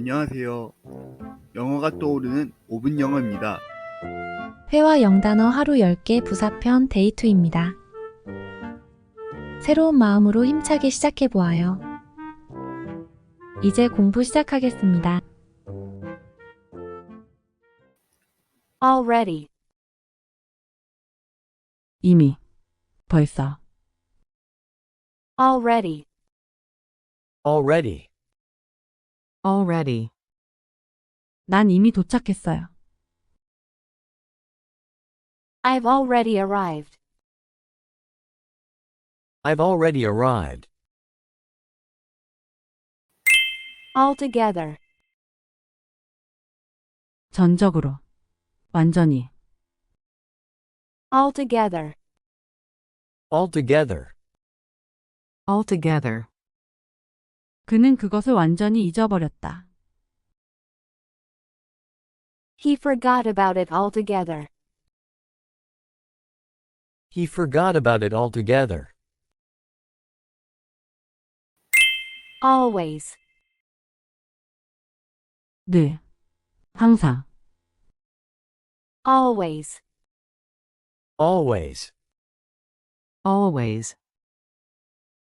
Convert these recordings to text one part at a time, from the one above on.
안녕하세요. 영어가 떠오르는 5분 영어입니다. 회화 영단어 하루 10개 부사편 데이2입니다. 새로운 마음으로 힘차게 시작해 보아요. 이제 공부 시작하겠습니다. Already. 이미, 벌써, Already. Already. already. 난 이미 도착했어요. I've already arrived. I've already arrived. Altogether. 전적으로, 완전히, Altogether. Altogether. altogether. 그는 그것을 완전히 잊어버렸다. He forgot about it altogether. He forgot about it altogether. Always. 늘, 항상, Always. Always. always.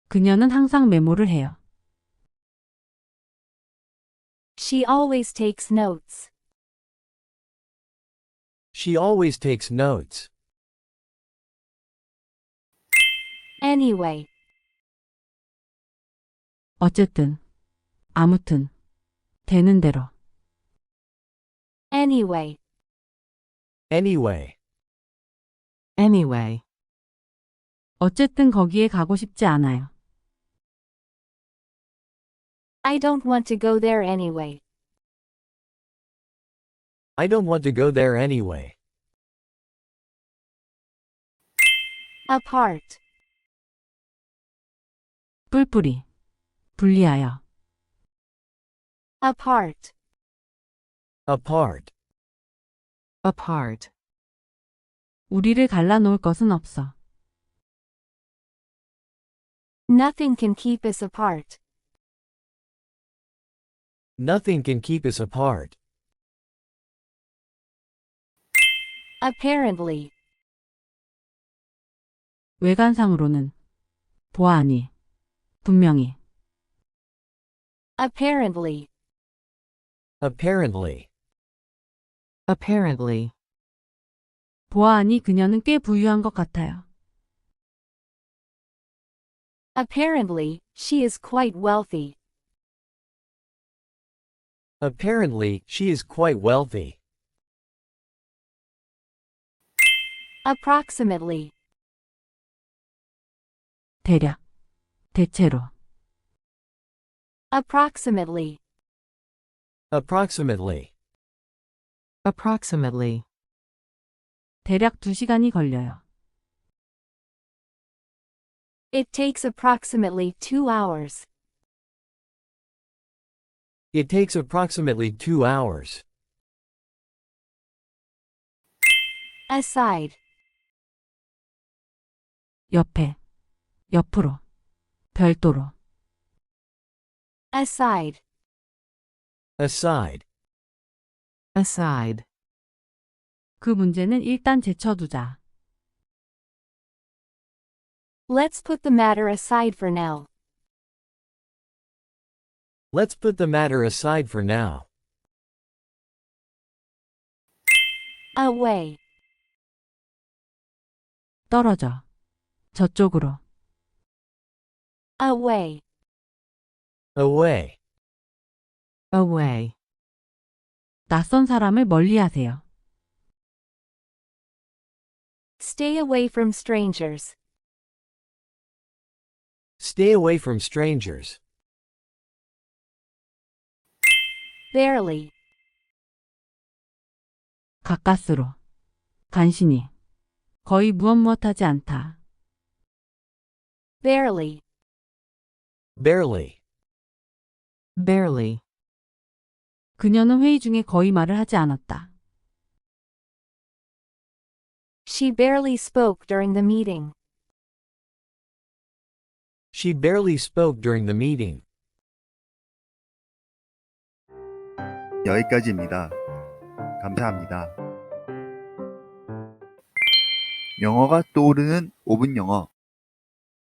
그녀는 항상 메모를 해요. She always takes notes. She always takes notes. Anyway. 어쨌든, 아무튼, 되는 대로, Anyway. Anyway. anyway. 어쨌든 거기에 가고 싶지 않아요. I don't want to go there anyway. I don't want to go there anyway. Apart. 뿔뿔이, 분리하여, Apart. Apart. apart. 우리를 갈라놓을 것은 없어. Nothing can keep us apart. Nothing can keep us apart. Apparently. 외관상으로는, 보아하니, 분명히, Apparently. Apparently. apparently. 보아하니 그녀는 꽤 부유한 것 같아요. Apparently, she is quite wealthy. Apparently, she is quite wealthy. Approximately. 대략, 대체로, Approximately. Approximately. approximately. 대략 2시간이 걸려요. It takes approximately two hours. It takes approximately two hours. Aside. 옆에, 옆으로, 별도로, Aside. Aside. aside. 그 문제는 일단 제쳐두자. Let's put the matter aside for now. Let's put the matter aside for now. Away. 떨어져. 저쪽으로, Away. Away. away. 낯선 사람을 멀리 하세요. Stay away from strangers. Stay away from strangers. Barely. 가까스로, 간신히, 거의 무엇 무엇하지 않다. Barely. Barely. barely. 그녀는 회의 중에 거의 말을 하지 않았다. She barely spoke during the meeting. She barely spoke during the meeting. 여기까지입니다. 감사합니다. 영어가 떠오르는 5분 영어